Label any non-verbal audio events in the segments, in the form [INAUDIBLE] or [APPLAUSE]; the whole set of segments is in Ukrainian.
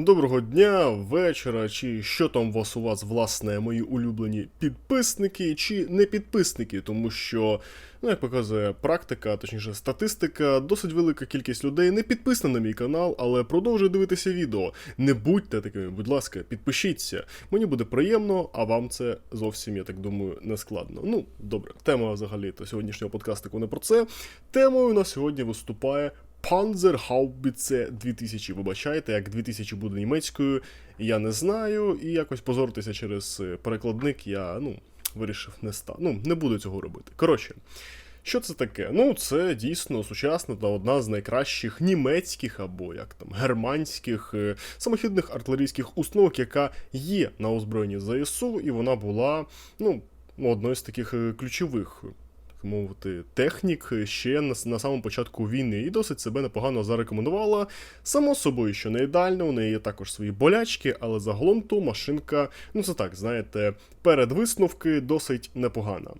Доброго дня, вечора, чи що там вас у вас, власне, мої улюблені підписники чи не підписники, тому що, ну як показує практика, точніше статистика, досить велика кількість людей не підписана на мій канал, але продовжує дивитися відео. Не будьте такими, будь ласка, підпишіться. Мені буде приємно, а вам це зовсім, я так думаю, не складно. Ну, добре, тема взагалі то сьогоднішнього подкастику не про це. Темою на сьогодні виступає Panzerhaubitze 2000. Вибачайте, як 2000 буде німецькою, я не знаю, і якось позоритися через е, перекладник я ну, вирішив не ста. Ну, не буду цього робити. Коротше. Що це таке? Ну, це дійсно сучасна та одна з найкращих німецьких або як там германських е, самохідних артилерійських установок, яка є на озброєнні ЗСУ, і вона була ну, одною з таких е, ключових мовити, технік ще на, на самому початку війни і досить себе непогано зарекомендувала. Само собою, що не ідеально, у неї є також свої болячки, але загалом то машинка, ну це так, знаєте, перед висновки досить непогана.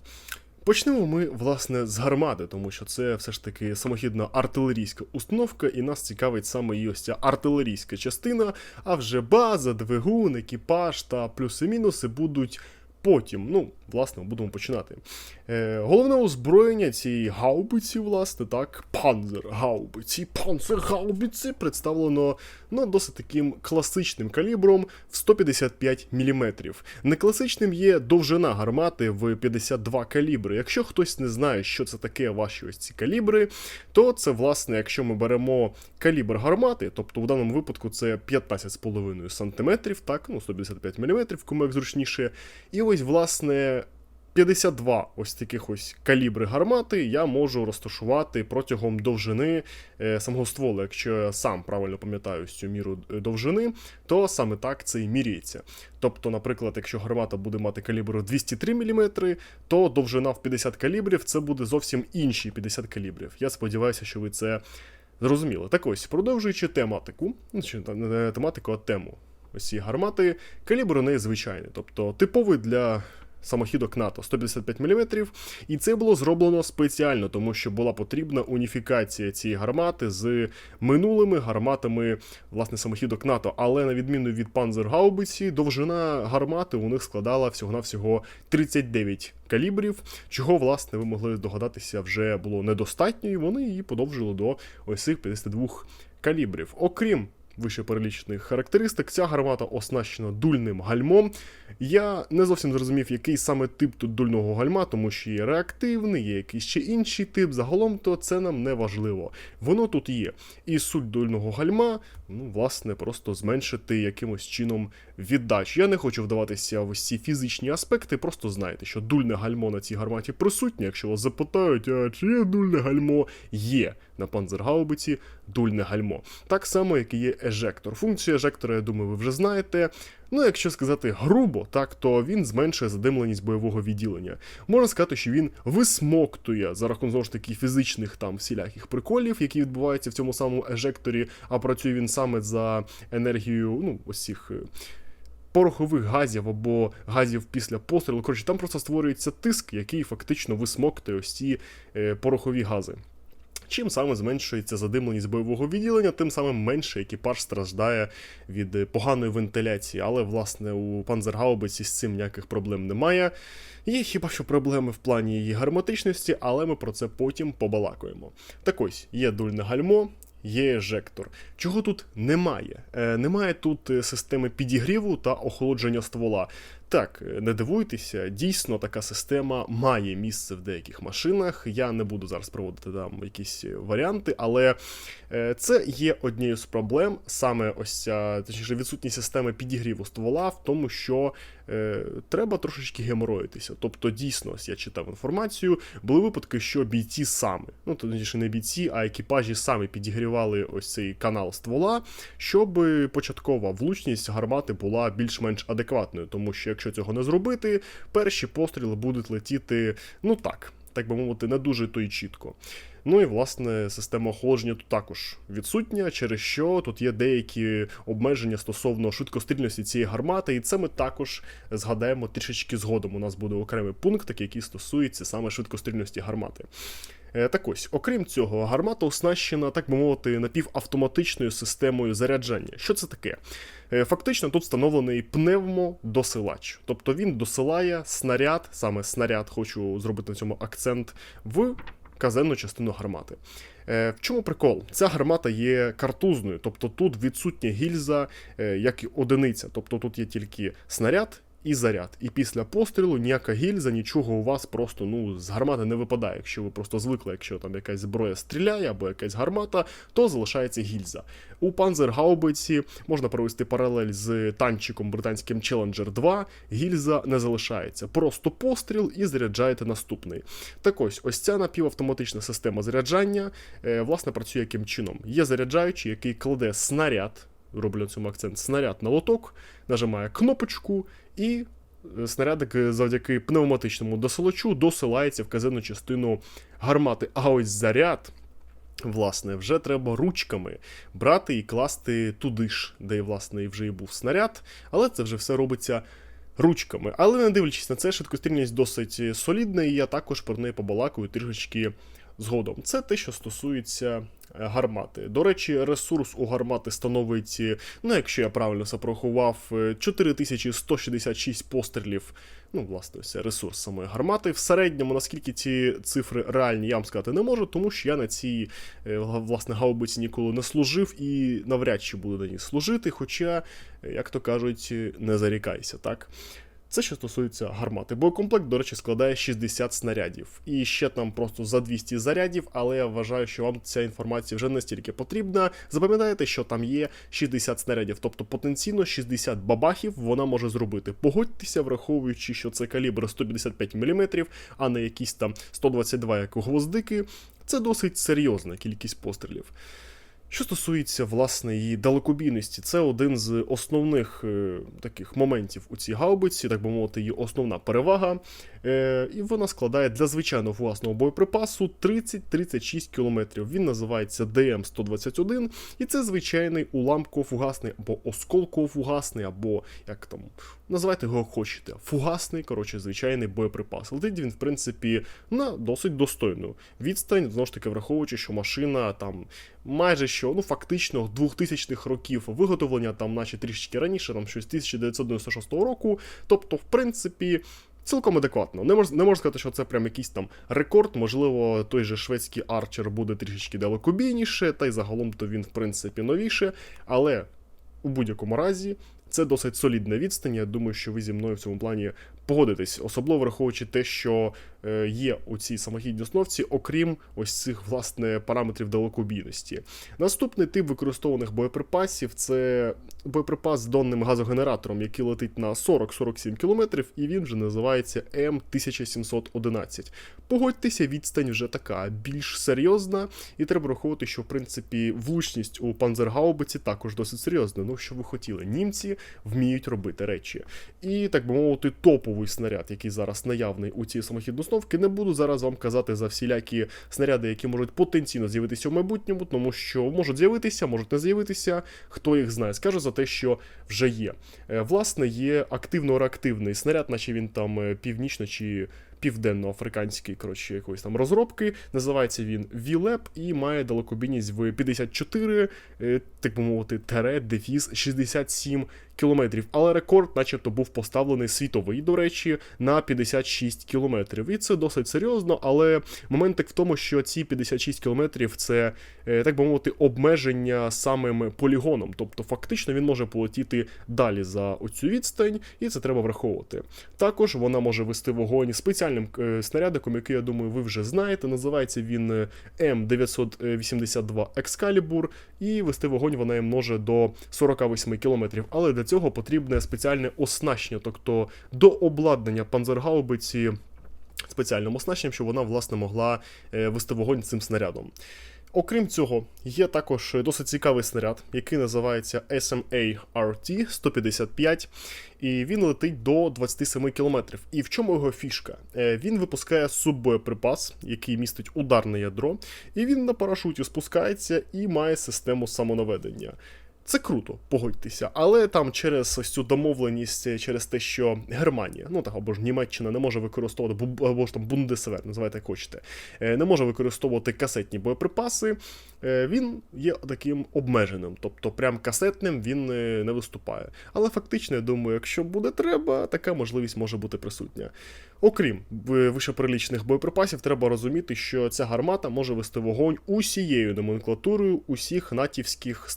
Почнемо ми, власне, з гармати, тому що це все ж таки самохідна артилерійська установка, і нас цікавить саме її ось ця артилерійська частина, а вже база, двигун, екіпаж та плюси-мінуси будуть потім. Ну, власне, будемо починати. Е, Головне озброєння цієї гаубиці, власне, так, панзер-гаубиці, панцер-гаубиці представлено ну, досить таким класичним калібром в 155 мм. Некласичним є довжина гармати в 52 калібри. Якщо хтось не знає, що це таке ваші ось ці калібри, то це, власне, якщо ми беремо калібр гармати, тобто в даному випадку це 15,5 см, так, ну 155 мм, кому як зручніше. І ось, власне. 52 ось таких ось калібри гармати я можу розташувати протягом довжини е, самого стволу. Якщо я сам правильно пам'ятаю цю міру е, довжини, то саме так це і міряється. Тобто, наприклад, якщо гармата буде мати калібр 203 мм, то довжина в 50 калібрів це буде зовсім інші 50 калібрів. Я сподіваюся, що ви це зрозуміли. Так ось, продовжуючи тематику, ну, чи не тематику, а тему. Ось ці гармати, калібр у неї звичайний, тобто типовий для самохідок НАТО 155 мм, і це було зроблено спеціально, тому що була потрібна уніфікація цієї гармати з минулими гарматами власне самохідок НАТО. Але на відміну від Панзергаубиці, довжина гармати у них складала всього-навсього 39 калібрів, чого, власне, ви могли догадатися, вже було недостатньо, і вони її подовжили до ось цих 52 калібрів. Окрім вище перелічених характеристик. Ця гармата оснащена дульним гальмом. Я не зовсім зрозумів, який саме тип тут дульного гальма, тому що є реактивний, є якийсь ще інший тип. Загалом то це нам не важливо. Воно тут є. І суть дульного гальма, ну, власне, просто зменшити якимось чином віддач. Я не хочу вдаватися в ці фізичні аспекти, просто знайте, що дульне гальмо на цій гарматі присутнє. Якщо вас запитають, а чи є дульне гальмо, є на панзергаубиці дульне гальмо. Так само, як і є ежектор. Функцію ежектора, я думаю, ви вже знаєте. Ну, якщо сказати грубо, так то він зменшує задимленість бойового відділення. Можна сказати, що він висмоктує за рахунок знову ж таки фізичних там всіляких приколів, які відбуваються в цьому самому ежекторі, а працює він саме за енергією, ну, ось е, Порохових газів або газів після пострілу. Коротше, там просто створюється тиск, який фактично висмоктує ось ці е, порохові гази. Чим саме зменшується задимленість бойового відділення, тим самим менше екіпаж страждає від е, поганої вентиляції. Але, власне, у Панзергаубиці з цим ніяких проблем немає. Є хіба що проблеми в плані її гарматичності, але ми про це потім побалакуємо. Так ось, є дульне гальмо. Є ежектор. Чого тут немає? Е, немає тут е, системи підігріву та охолодження ствола. Так, не дивуйтеся, дійсно така система має місце в деяких машинах. Я не буду зараз проводити там якісь варіанти, але е, це є однією з проблем, саме ось ця точніше відсутність системи підігріву ствола в тому, що е, треба трошечки геморроїтися. Тобто, дійсно, ось я читав інформацію, були випадки, що бійці саме, ну точніше не бійці, а екіпажі самі підігрівали ось цей канал ствола, щоб початкова влучність гармати була більш-менш адекватною, тому що якщо цього не зробити, перші постріли будуть летіти, ну так, так би мовити, не дуже то й чітко. Ну і власне система охолодження тут також відсутня, через що тут є деякі обмеження стосовно швидкострільності цієї гармати, і це ми також згадаємо трішечки згодом. У нас буде окремий пункт, який стосується саме швидкострільності гармати. Е, Так ось, окрім цього, гармата оснащена, так би мовити, напівавтоматичною системою заряджання. Що це таке? Е, Фактично тут встановлений пневмодосилач, тобто він досилає снаряд, саме снаряд, хочу зробити на цьому акцент, в казенну частину гармати. Е, В чому прикол? Ця гармата є картузною, тобто тут відсутня гільза е, як і одиниця, тобто тут є тільки снаряд і заряд. І після пострілу ніяка гільза, нічого у вас просто ну, з гармати не випадає. Якщо ви просто звикли, якщо там якась зброя стріляє або якась гармата, то залишається гільза. У Панзергаубиці можна провести паралель з танчиком британським Challenger 2, гільза не залишається. Просто постріл і заряджаєте наступний. Так ось, ось ця напівавтоматична система заряджання е, власне працює яким чином. Є заряджаючий, який кладе снаряд роблю на цьому акцент, снаряд на лоток, нажимає кнопочку, і е, снарядик е, завдяки пневматичному досилачу досилається в казенну частину гармати. А ось заряд. Власне, вже треба ручками брати і класти туди ж, де, власне, вже і був снаряд, але це вже все робиться ручками. Але не дивлячись на це, швидкострільність досить солідна, і я також про неї побалакаю трішечки згодом. Це те, що стосується е, гармати. До речі, ресурс у гармати становить, е, ну якщо я правильно все порахував, е, 4166 пострілів. Ну, власне, це ресурс самої гармати. В середньому, наскільки ці цифри реальні, я вам сказати не можу, тому що я на цій власне гаубиці ніколи не служив і навряд чи буду на ній служити. Хоча, як то кажуть, не зарікайся, так? Це що стосується гармати. Боєкомплект, до речі, складає 60 снарядів. І ще там просто за 200 зарядів, але я вважаю, що вам ця інформація вже настільки потрібна. Запам'ятайте, що там є 60 снарядів, тобто потенційно 60 бабахів вона може зробити. Погодьтеся, враховуючи, що це калібр 155 мм, а не якісь там 122 як у гвоздики. Це досить серйозна кількість пострілів. Що стосується власне її далекобійності, це один з основних е, таких моментів у цій гаубиці, так би мовити, її основна перевага. Е, і вона складає для звичайного власного боєприпасу 30-36 км. Він називається ДМ-121, і це звичайний уламково-фугасний або осколково-фугасний, або як там називайте його хочете. Фугасний, коротше, звичайний боєприпас. Летить він, в принципі, на досить достойну відстань, знову ж таки, враховуючи, що машина там майже що, ну фактично 2000-х років виготовлення, там, наче трішечки раніше, там щось 1996 року. Тобто, в принципі. Цілком адекватно. Не можна не можу сказати, що це прям якийсь там рекорд. Можливо, той же шведський арчер буде трішечки далекобійніше, та й загалом то він, в принципі, новіше. Але у будь-якому разі це досить солідна відстань. Я думаю, що ви зі мною в цьому плані погодитесь, особливо враховуючи те, що е, є у цій самохідній основці, окрім ось цих власне параметрів далекобійності. Наступний тип використованих боєприпасів це боєприпас з донним газогенератором, який летить на 40-47 км, і він вже називається М1711. Погодьтеся, відстань вже така більш серйозна, і треба враховувати, що в принципі влучність у панзергаубиці також досить серйозна. Ну що ви хотіли, німці вміють робити речі. І так би мовити, топовий снаряд, який зараз наявний у цій самохідній установці, не буду зараз вам казати за всілякі снаряди, які можуть потенційно з'явитися в майбутньому, тому що можуть з'явитися, можуть не з'явитися. Хто їх знає, скажу за те, що вже є. Е, Власне, є активно-реактивний снаряд, наче він там е, північно чи південно-африканський, коротше, якоїсь там розробки. Називається він VLAB і має далекобійність в 54, е, так би мовити, тере, дефіс 67 кілометрів. Але рекорд, начебто, був поставлений світовий, до речі, на 56 кілометрів. І це досить серйозно, але моментик в тому, що ці 56 кілометрів це, е, так би мовити, обмеження самим полігоном. Тобто, фактично він може полетіти далі за оцю відстань, і це треба враховувати. Також вона може вести вогонь спеціальним е, снарядиком, який, я думаю, ви вже знаєте. Називається він е, М982 Excalibur, і вести вогонь вона може до 48 кілометрів. Але для цього потрібне спеціальне оснащення, тобто до обладнання панзергаубиці спеціальним оснащенням, щоб вона власне могла е, вести вогонь цим снарядом. Окрім цього, є також досить цікавий снаряд, який називається SMA RT 155, і він летить до 27 км. І в чому його фішка? Е, Він випускає суббоєприпас, який містить ударне ядро, і він на парашуті спускається і має систему самонаведення. Це круто, погодьтеся, але там через ось цю домовленість, через те, що Германія, ну так або ж Німеччина не може використовувати, або ж там Бундесвер, називайте як хочете, е, не може використовувати касетні боєприпаси. е, Він є таким обмеженим, тобто прям касетним він е, не виступає. Але фактично, я думаю, якщо буде треба, така можливість може бути присутня. Окрім в- вищеприлічних боєприпасів, треба розуміти, що ця гармата може вести вогонь усією номенклатурою усіх натівських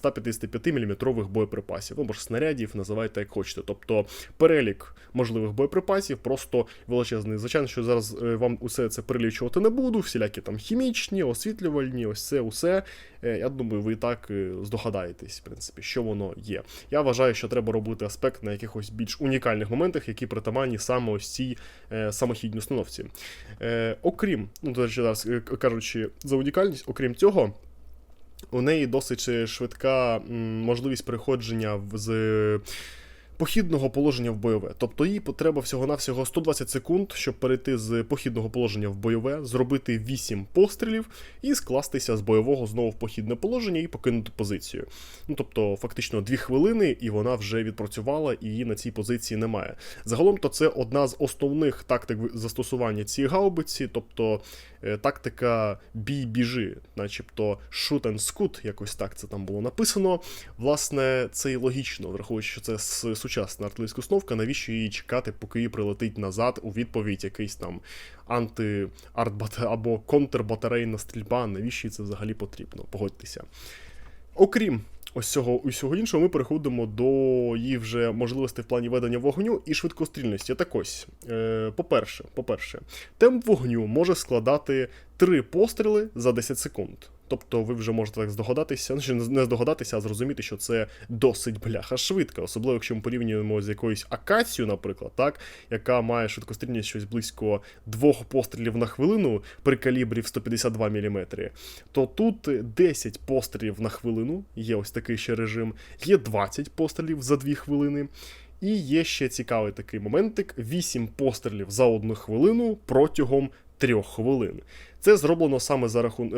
155-мм боєприпасів, або ж снарядів, називайте як хочете. Тобто перелік можливих боєприпасів просто величезний. Звичайно, що зараз е, вам усе це перелічувати не буду, всілякі там хімічні, освітлювальні, ось це усе. Е, Я думаю, ви і так е, здогадаєтесь, в принципі, що воно є. Я вважаю, що треба робити аспект на якихось більш унікальних моментах, які притаманні саме ось цій самохідній установці. Окрім, ну, до речі, зараз кажучи за унікальність, окрім цього. У неї досить е, швидка можливість переходження в- з похідного положення в бойове. Тобто їй потреба всього-навсього 120 секунд, щоб перейти з похідного положення в бойове, зробити 8 пострілів і скластися з бойового знову в похідне положення і покинути позицію. Ну тобто, фактично 2 хвилини, і вона вже відпрацювала, і її на цій позиції немає. Загалом, то це одна з основних тактик застосування цієї гаубиці, тобто е, тактика бій-біжи, начебто shoot and scoot, якось так це там було написано. Власне, це і логічно, враховуючи, що це с- сучасна артилерійська установка, навіщо її чекати, поки її прилетить назад у відповідь якийсь там анти-артбат або контрбатарейна стрільба, навіщо їй це взагалі потрібно? Погодьтеся. Окрім ось цього усього іншого, ми переходимо до її вже можливостей в плані ведення вогню і швидкострільності. Так ось, е, по-перше, по-перше, темп вогню може складати 3 постріли за 10 секунд. Тобто ви вже можете так здогадатися, ну, не здогадатися, а зрозуміти, що це досить бляха швидко, особливо якщо ми порівнюємо з якоюсь акацією, наприклад, так, яка має швидкострільність щось близько двох пострілів на хвилину при калібрі в 152 мм, то тут 10 пострілів на хвилину, є ось такий ще режим, є 20 пострілів за 2 хвилини. І є ще цікавий такий моментик: 8 пострілів за одну хвилину протягом 3 хвилин. Це зроблено саме за рахун...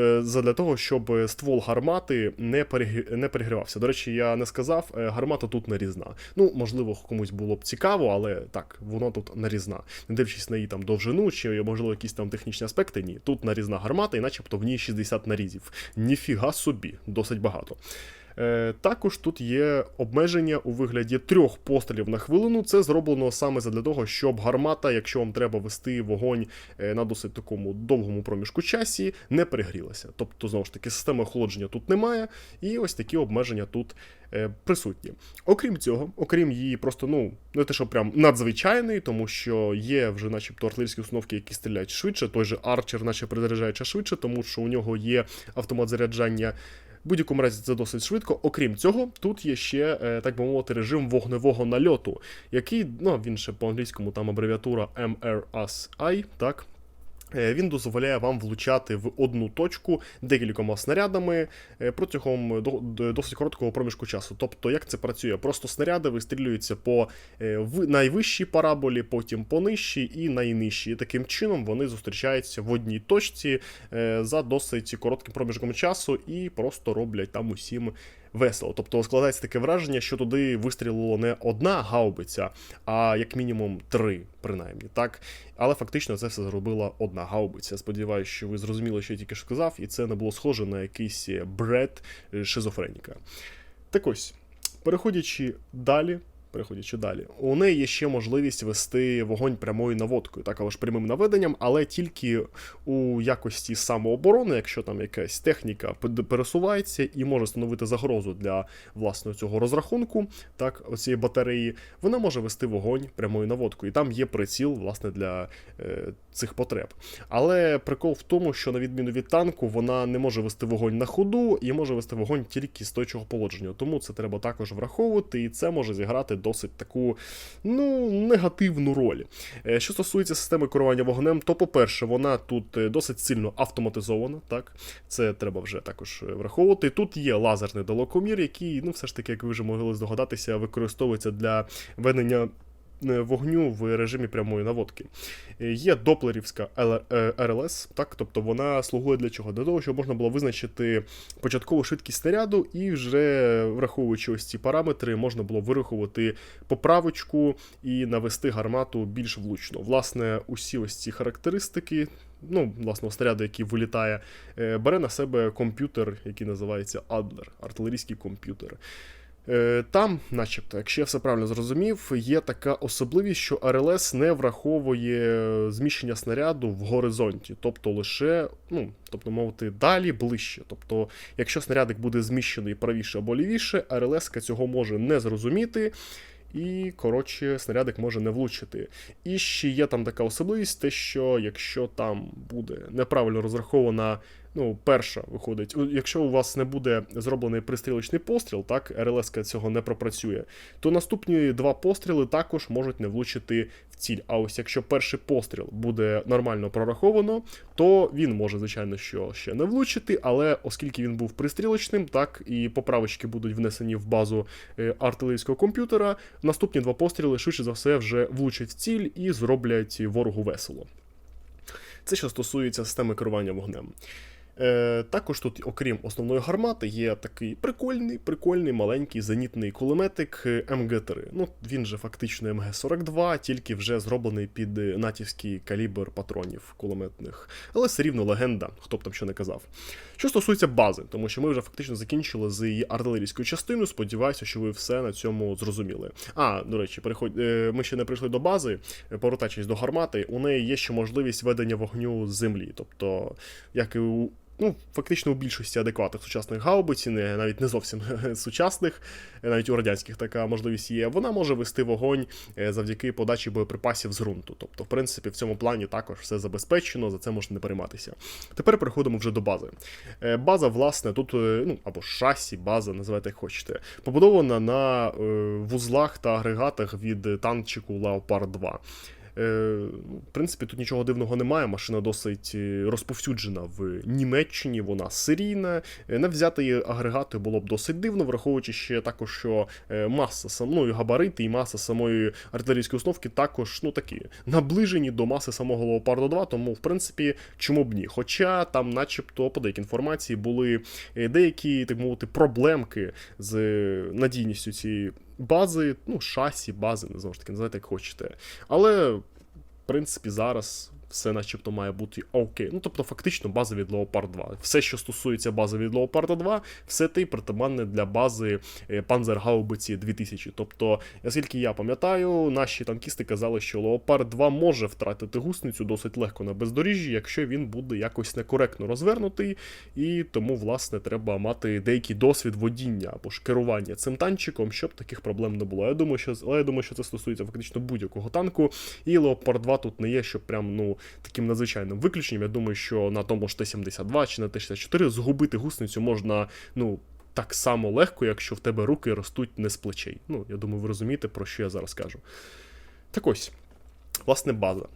для того, щоб ствол гармати не, перегрі... не перегрівався. До речі, я не сказав, е, гармата тут нарізна. Ну, можливо, комусь було б цікаво, але так, вона тут нарізна. Не дивлячись на її там довжину, чи можливо якісь там технічні аспекти, ні. Тут нарізна гармата, і начебто в ній 60 нарізів. Ніфіга собі, досить багато. Е, також тут є обмеження у вигляді трьох пострілів на хвилину. Це зроблено саме задля того, щоб гармата, якщо вам треба вести вогонь е, на досить такому довгому проміжку часі, не перегрілася. Тобто, знову ж таки, системи охолодження тут немає, і ось такі обмеження тут е, присутні. Окрім цього, окрім її просто, ну, не те, що прям надзвичайний, тому що є вже, начебто, артилерійські установки, які стріляють швидше, той же Арчер, наче перезаряджається швидше, тому що у нього є автомат заряджання. Будь-якому разі це досить швидко. Окрім цього, тут є ще, е, так би мовити, режим вогневого нальоту, який, ну він ще по-англійському там абревіатура MRSI, так. Е, Він дозволяє вам влучати в одну точку декількома снарядами е, протягом до- до- досить короткого проміжку часу. Тобто, як це працює? Просто снаряди вистрілюються по е, найвищій параболі, потім по нижчій і найнижчій. І таким чином вони зустрічаються в одній точці за досить коротким проміжком часу і просто роблять там усім весело. Тобто складається таке враження, що туди вистрілило не одна гаубиця, а як мінімум три, принаймні. Так? Але фактично це все зробила одна гаубиця. Сподіваюся, що ви зрозуміли, що я тільки що сказав, і це не було схоже на якийсь бред е, шизофреніка. Так ось, переходячи далі. Переходячи далі, у неї є ще можливість вести вогонь прямою наводкою, так або ж прямим наведенням, але тільки у якості самооборони, якщо там якась техніка пересувається і може становити загрозу для власного цього розрахунку, так, оцієї батареї, вона може вести вогонь прямою наводкою. І там є приціл, власне, для е, цих потреб. Але прикол в тому, що на відміну від танку, вона не може вести вогонь на ходу і може вести вогонь тільки з точого положення. Тому це треба також враховувати, і це може зіграти досить таку ну, негативну роль. Е, Що стосується системи керування вогнем, то, по-перше, вона тут е, досить сильно автоматизована. Так, це треба вже також е, враховувати. Тут є лазерний далекомір, який, ну, все ж таки, як ви вже могли здогадатися, використовується для ведення вогню в режимі прямої наводки. Е, Є доплерівська е, РЛС, так, тобто вона слугує для чого? Для того, щоб можна було визначити початкову швидкість снаряду, і вже враховуючи ось ці параметри, можна було вирахувати поправочку і навести гармату більш влучно. Власне, усі ось ці характеристики. Ну, власне, снаряду, який вилітає, е, бере на себе комп'ютер, який називається Adler, артилерійський комп'ютер. Е, Там, начебто, якщо я все правильно зрозумів, є така особливість, що РЛС не враховує зміщення снаряду в горизонті, тобто лише, ну, тобто, мовити, далі ближче. Тобто, якщо снарядик буде зміщений правіше або лівіше, РЛС цього може не зрозуміти. І, коротше, снарядик може не влучити. І ще є там така особливість, те, що якщо там буде неправильно розрахована, ну, перша виходить, якщо у вас не буде зроблений пристрілочний постріл, так, РЛС цього не пропрацює, то наступні два постріли також можуть не влучити в ціль. А ось якщо перший постріл буде нормально прораховано, то він може, звичайно, що ще не влучити, але оскільки він був пристрілочним, так і поправочки будуть внесені в базу е, артилерійського комп'ютера, наступні два постріли швидше за все вже влучать в ціль і зроблять ворогу весело. Це що стосується системи керування вогнем. Е, також тут, окрім основної гармати, є такий прикольний, прикольний маленький зенітний кулеметик е, МГ-3. Ну, він же фактично МГ-42, тільки вже зроблений під е, натівський калібр патронів кулеметних. Але все рівно легенда, хто б там що не казав. Що стосується бази, тому що ми вже фактично закінчили з її артилерійською частиною. Сподіваюся, що ви все на цьому зрозуміли. А, до речі, переход... е, ми ще не прийшли до бази, повертаючись до гармати, у неї є ще можливість ведення вогню з землі. Тобто, як і у. Ну, фактично у більшості адекватних сучасних гаубиць, не навіть не зовсім [LAUGHS] сучасних, навіть у радянських така можливість є. Вона може вести вогонь е, завдяки подачі боєприпасів з ґрунту. Тобто, в принципі, в цьому плані також все забезпечено, за це можна не перейматися. Тепер переходимо вже до бази. Е, База, власне, тут, е, ну або шасі, база, називайте як хочете, побудована на вузлах та агрегатах від танчику Leopard 2. Е, В принципі, тут нічого дивного немає. Машина досить е, розповсюджена в Німеччині, вона серійна. Не взяти її агрегати було б досить дивно, враховуючи ще також, що е, маса сам, ну, габарити і маса самої артилерійської установки також ну, такі наближені до маси самого Leopard 2, тому, в принципі, чому б ні. Хоча там, начебто, по деякій інформації були деякі, так мовити, проблемки з надійністю цієї бази, ну, шасі, бази, не знову ж таки, називайте як хочете. Але, принципі, зараз все начебто має бути окей. Ну, тобто, фактично, база від Leopard 2. Все, що стосується бази від Leopard 2, все те притаманне для бази е, Panzerгаубиці 2000. Тобто, наскільки я пам'ятаю, наші танкісти казали, що Leopard 2 може втратити гусеницю досить легко на бездоріжжі, якщо він буде якось некоректно розвернутий, і тому, власне, треба мати деякий досвід водіння або ж керування цим танчиком, щоб таких проблем не було. Я думаю, що але я думаю, що це стосується фактично будь-якого танку. І Leopard 2 тут не є, щоб прям ну таким надзвичайним виключенням. Я думаю, що на тому ж Т-72 чи на Т-64 згубити гусеницю можна, ну. Так само легко, якщо в тебе руки ростуть не з плечей. Ну, я думаю, ви розумієте, про що я зараз кажу. Так ось. Власне, база.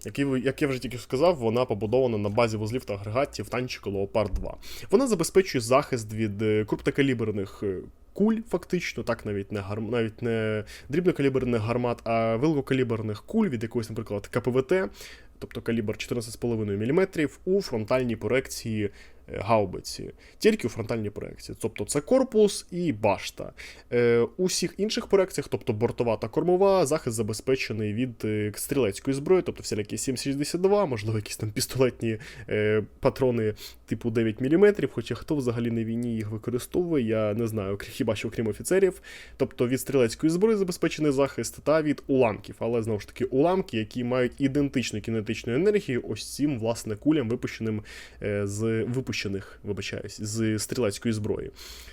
Як я, вже тільки сказав, вона побудована на базі вузлів та агрегатів танчика Leopard 2. Вона забезпечує захист від е, крупнокаліберних е, куль, фактично, так навіть не гарм... навіть не дрібнокаліберних гармат, а великокаліберних куль від якогось, наприклад, КПВТ, тобто калібр 14,5 мм у фронтальній проекції гаубиці, тільки у фронтальній проекції. Тобто це корпус і башта. Е, у всіх інших проекціях, тобто бортова та кормова, захист забезпечений від е, стрілецької зброї, тобто всілякі 7,62, можливо, якісь там пістолетні е, патрони типу 9 мм, хоча хто взагалі на війні їх використовує, я не знаю, хіба що окрім офіцерів. Тобто від стрілецької зброї забезпечений захист та від уламків, але знову ж таки уламки, які мають ідентичну кінетичну енергію, ось цим власне кулям, випущеним е, з випущеним випущених, вибачаюсь, з стрілецької зброї.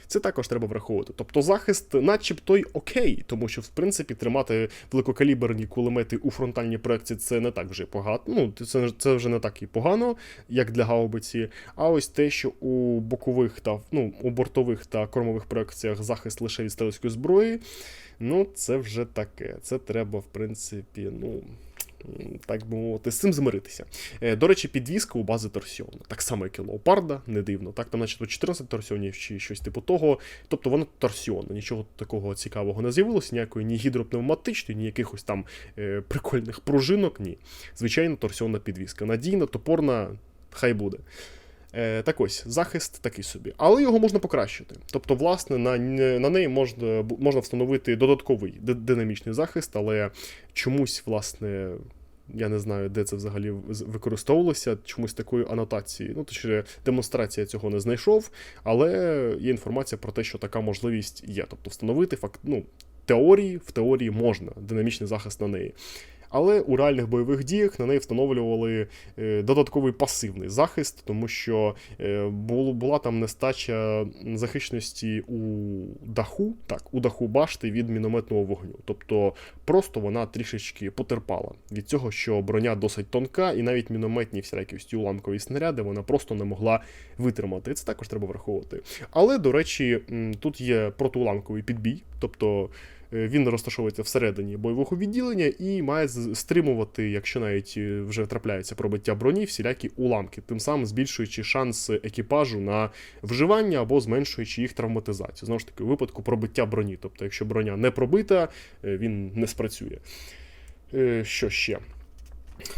Це також треба враховувати. Тобто захист, начебто й окей, тому що в принципі тримати великокаліберні кулемети у фронтальній проекції це не так вже погано. Ну це це вже не так і погано, як для гаубиці. А ось те, що у бокових та ну у бортових та кормових проекціях захист лише від стрілецької зброї. Ну, це вже таке. Це треба, в принципі, ну. Так би мовити, з цим змиритися. Е, До речі, підвізка у бази торсіона. Так само, як і леопарда, не дивно. Так, там, начебто, 14 торсіонів чи щось типу того. Тобто воно торсіонне, нічого такого цікавого не з'явилося, ніякої ні гідропневматичної, ні якихось там е, прикольних пружинок, ні. Звичайно, торсіонна підвізка. Надійна, топорна, хай буде. Е, Так ось, захист такий собі. Але його можна покращити. Тобто, власне, на на неї можна можна встановити додатковий динамічний захист, але чомусь, власне, я не знаю, де це взагалі використовувалося, чомусь такої анотації. Ну, точніше, демонстрація цього не знайшов, але є інформація про те, що така можливість є. Тобто, встановити факт, ну, теорії, в теорії можна динамічний захист на неї але у реальних бойових діях на неї встановлювали е, додатковий пасивний захист, тому що е, була там нестача захищеності у даху, так, у даху башти від мінометного вогню. Тобто просто вона трішечки потерпала від цього, що броня досить тонка, і навіть мінометні всілякі уламкові снаряди вона просто не могла витримати. Це також треба враховувати. Але, до речі, тут є протиуламковий підбій, тобто. Е, він розташовується всередині бойового відділення і має стримувати, якщо навіть е, вже трапляється пробиття броні, всілякі уламки, тим самим збільшуючи шанс екіпажу на вживання або зменшуючи їх травматизацію. Знову ж таки, у випадку пробиття броні. Тобто, якщо броня не пробита, е, він не спрацює. Що ще?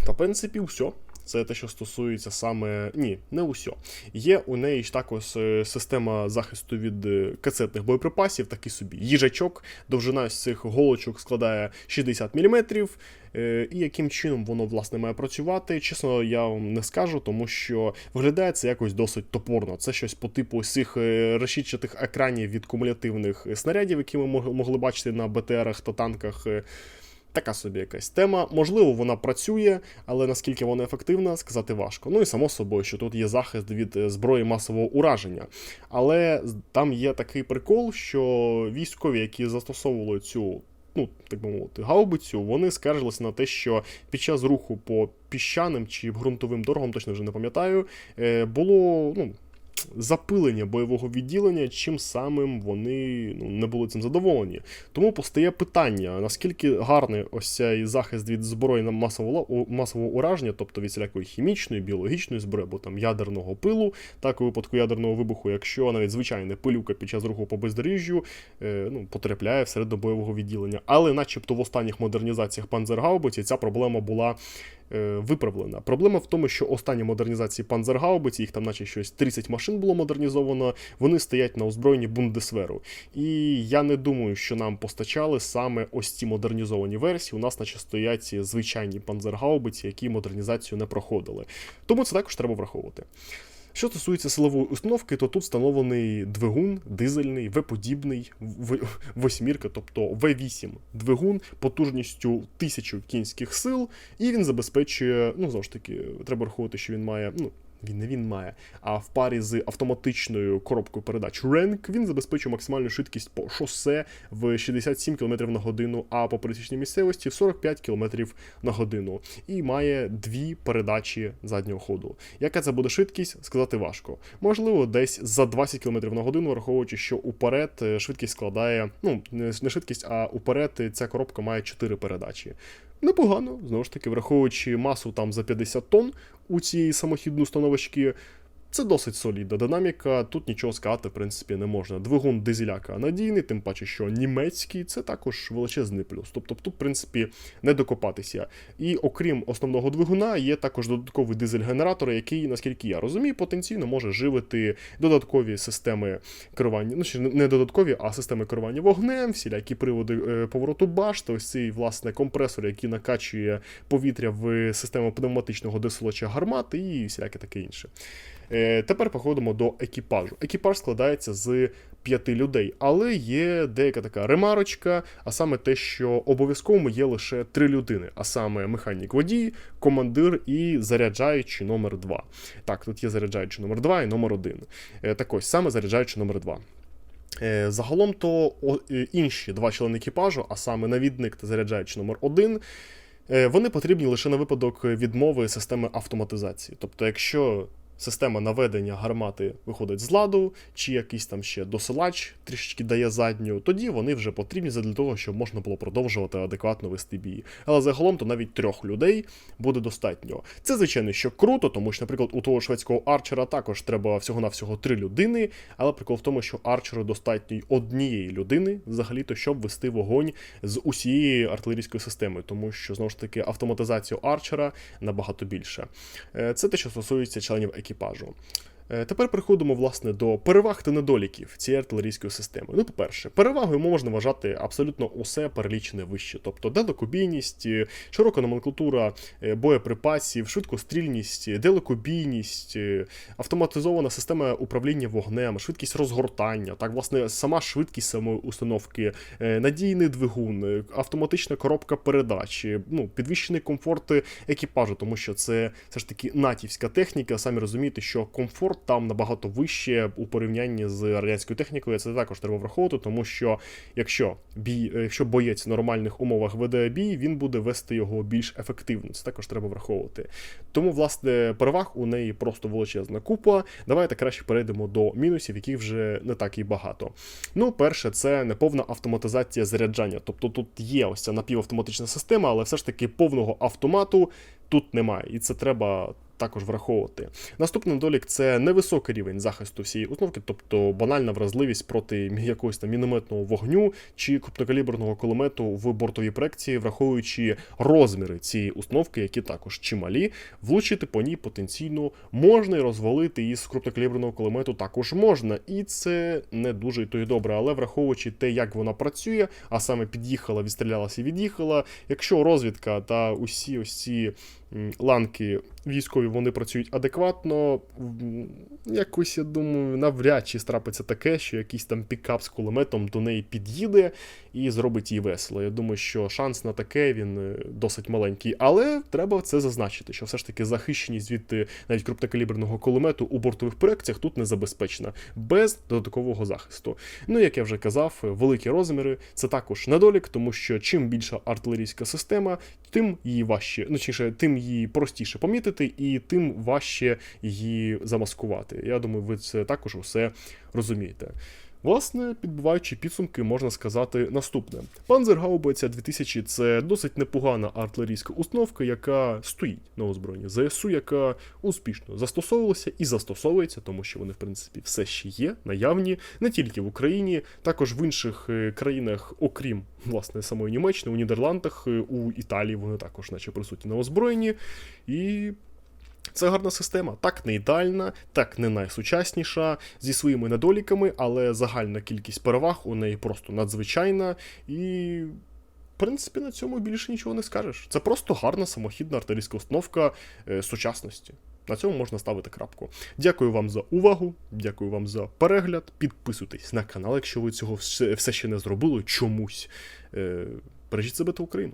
Та, в принципі, все. Це те, що стосується саме.Ні, не усе. Є у неї ж також е, система захисту від е, кацетних боєприпасів, такий собі їжачок. Довжина з цих голочок складає 60 мм. Е, і яким чином воно власне має працювати, чесно, я вам не скажу, тому що виглядає це якось досить топорно. Це щось по типу цих решітчатих екранів від кумулятивних снарядів, які ми могли бачити на БТРах та танках. Така собі якась тема. Можливо, вона працює, але наскільки вона ефективна, сказати важко. Ну і само собою, що тут є захист від е, зброї масового ураження. Але там є такий прикол, що військові, які застосовували цю. Ну, так би мовити, гаубицю, вони скаржилися на те, що під час руху по піщаним чи ґрунтовим дорогам, точно вже не пам'ятаю, е, було ну, запилення бойового відділення, чим самим вони ну, не були цим задоволені. Тому постає питання: наскільки гарний ось цей захист від зброї на масового масового ураження, тобто від всілякої хімічної, біологічної зброї, або там ядерного пилу, так у випадку ядерного вибуху, якщо навіть звичайна пилюка під час руху по бездоріжжю е, ну, потрапляє всередину бойового відділення. Але, начебто, в останніх модернізаціях Панзергаубиці ця проблема була виправлена. Проблема в тому, що останні модернізації Панзергаубиці, їх там, наче щось 30 машин було модернізовано, вони стоять на озброєнні Бундесверу. І я не думаю, що нам постачали саме ось ці модернізовані версії. У нас, наче стоять звичайні панзергаубиці, які модернізацію не проходили. Тому це також треба враховувати. Що стосується силової установки, то тут встановлений двигун дизельний, В-подібний, восьмірка, тобто В8 двигун потужністю 1000 кінських сил, і він забезпечує, ну завжди таки, треба рахувати, що він має ну, він не він має. А в парі з автоматичною коробкою передач Rank він забезпечує максимальну швидкість по шосе в 67 км на годину, а по пересічній місцевості 45 км на годину. І має дві передачі заднього ходу. Яка це буде швидкість, сказати важко. Можливо, десь за 20 км на годину, враховуючи, що уперед е, швидкість складає, ну, не швидкість, а уперед ця коробка має 4 передачі. Непогано, знову ж таки, враховуючи масу там за 50 тонн у цієї самохідної установочки, це досить солідна динаміка, тут нічого сказати, в принципі, не можна. Двигун дизеляка надійний, тим паче, що німецький це також величезний плюс. Тобто тут, в принципі, не докопатися. І окрім основного двигуна, є також додатковий дизель-генератор, який, наскільки я розумію, потенційно може живити додаткові системи керування. Ну, ще не додаткові, а системи керування вогнем, всілякі приводи е, повороту башти, ось цей власне компресор, який накачує повітря в систему пневматичного дисилача гармати і всіляке таке інше. Е, Тепер походимо до екіпажу. Екіпаж складається з п'яти людей, але є деяка така ремарочка, а саме те, що обов'язково є лише три людини, а саме механік водій, командир і заряджаючий номер 2. Так, тут є заряджаючий номер 2 і номер 1. Так ось, саме заряджаючий номер 2. Е, Загалом то е, інші два члени екіпажу, а саме навідник та заряджаючий номер 1, е, вони потрібні лише на випадок відмови системи автоматизації. Тобто, якщо система наведення гармати виходить з ладу, чи якийсь там ще досилач трішечки дає задню, тоді вони вже потрібні для того, щоб можна було продовжувати адекватно вести бій. Але загалом то навіть трьох людей буде достатньо. Це, звичайно, що круто, тому що, наприклад, у того шведського арчера також треба всього-навсього три людини, але прикол в тому, що арчеру достатньо однієї людини, взагалі-то, щоб вести вогонь з усієї артилерійської системи, тому що знову ж таки автоматизацію арчера набагато більше. Е, Це те, що стосується членів екіпажу. Е, Тепер переходимо власне до переваг та недоліків цієї артилерійської системи. Ну, по-перше, перевагою можна вважати абсолютно усе перелічене вище, тобто далекобійність, е, широка номенклатура е, боєприпасів, швидкострільність, е, далекобійність, е, автоматизована система управління вогнем, швидкість розгортання, так, власне, сама швидкість самої установки, е, надійний двигун, е, автоматична коробка передач, е, ну, підвищений комфорт е, екіпажу, тому що це все ж таки натівська техніка. Самі розумієте, що комфорт там набагато вище у порівнянні з радянською технікою. Це також треба враховувати, тому що якщо бій, е, якщо боєць в нормальних умовах веде бій, він буде вести його більш ефективно. Це також треба враховувати. Тому, власне, переваг у неї просто величезна купа. Давайте краще перейдемо до мінусів, яких вже не так і багато. Ну, перше, це неповна автоматизація заряджання. Тобто тут є ось ця напівавтоматична система, але все ж таки повного автомату тут немає, і це треба. Також враховувати. Наступний недолік це невисокий рівень захисту всієї установки, тобто банальна вразливість проти якогось там мінометного вогню чи крупнокаліберного кулемету в бортовій проекції, враховуючи розміри цієї установки, які також чималі, влучити по ній потенційно можна і розвалити із крупнокаліберного кулемету також можна. І це не дуже і то й добре, але враховуючи те, як вона працює, а саме під'їхала, відстрілялася і від'їхала. Якщо розвідка та усі ось ці ланки військові вони працюють адекватно, якось я думаю, навряд чи страпиться таке, що якийсь там пікап з кулеметом до неї під'їде і зробить їй весело. Я думаю, що шанс на таке він е, досить маленький, але треба це зазначити, що все ж таки захищеність від е, навіть крупнокаліберного кулемету у бортових проекціях тут не забезпечена без додаткового захисту. Ну, як я вже казав, великі розміри це також недолік, тому що чим більша артилерійська система, тим її важче, ну точніше, тим її простіше помітити, і тим важче її замаскувати. Я думаю, ви це також усе розумієте. Власне, підбиваючи підсумки, можна сказати наступне: Панзергаубиця 2000 це досить непогана артилерійська установка, яка стоїть на озброєнні ЗСУ, яка успішно застосовувалася і застосовується, тому що вони, в принципі, все ще є наявні не тільки в Україні, також в інших е, країнах, окрім власне самої Німеччини, у Нідерландах, е, у Італії вони також, наче присутні на озброєнні. І це гарна система. Так не ідеальна, так не найсучасніша, зі своїми недоліками, але загальна кількість переваг у неї просто надзвичайна. І, в принципі, на цьому більше нічого не скажеш. Це просто гарна самохідна артилерійська установка е, сучасності. На цьому можна ставити крапку. Дякую вам за увагу, дякую вам за перегляд. Підписуйтесь на канал, якщо ви цього все, ще не зробили чомусь. Е, бережіть себе та Україну.